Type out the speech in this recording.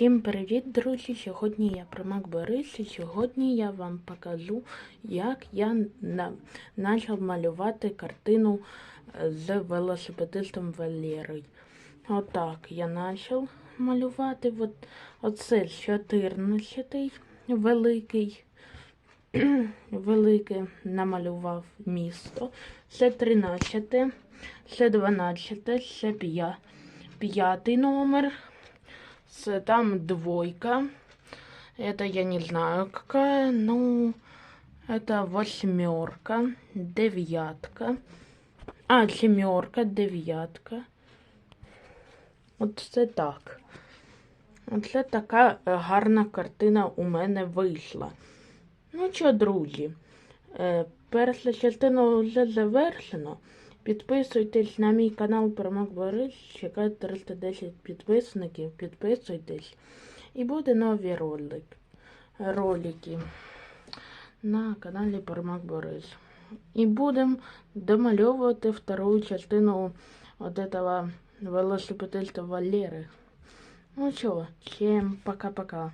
Всім привіт, друзі! Сьогодні я Примак Борис і сьогодні я вам покажу, як я почав малювати картину е, з велосипедистом Валерою. Отак я почав малювати. От, оце 14-й великий. Намалював місто. Це 13, це 12, це 5, п'ятий номер. Там двойка. Это я не знаю какая. Ну, это восьмерка, дев'ятка. А, семерка, дев'ятка. От це так. Оце така е, гарна картина у мене вийшла. Ну що, друзі, е, перша частина вже завершена. Підписуйтесь на мій канал Перемог Борис. Чекаю 310 підписників. Підписуйтесь. І буде нові ролик, ролики на каналі Перемог Борис. І будемо домальовувати вторую частину от этого велосипедиста Валери. Ну що, всем пока-пока.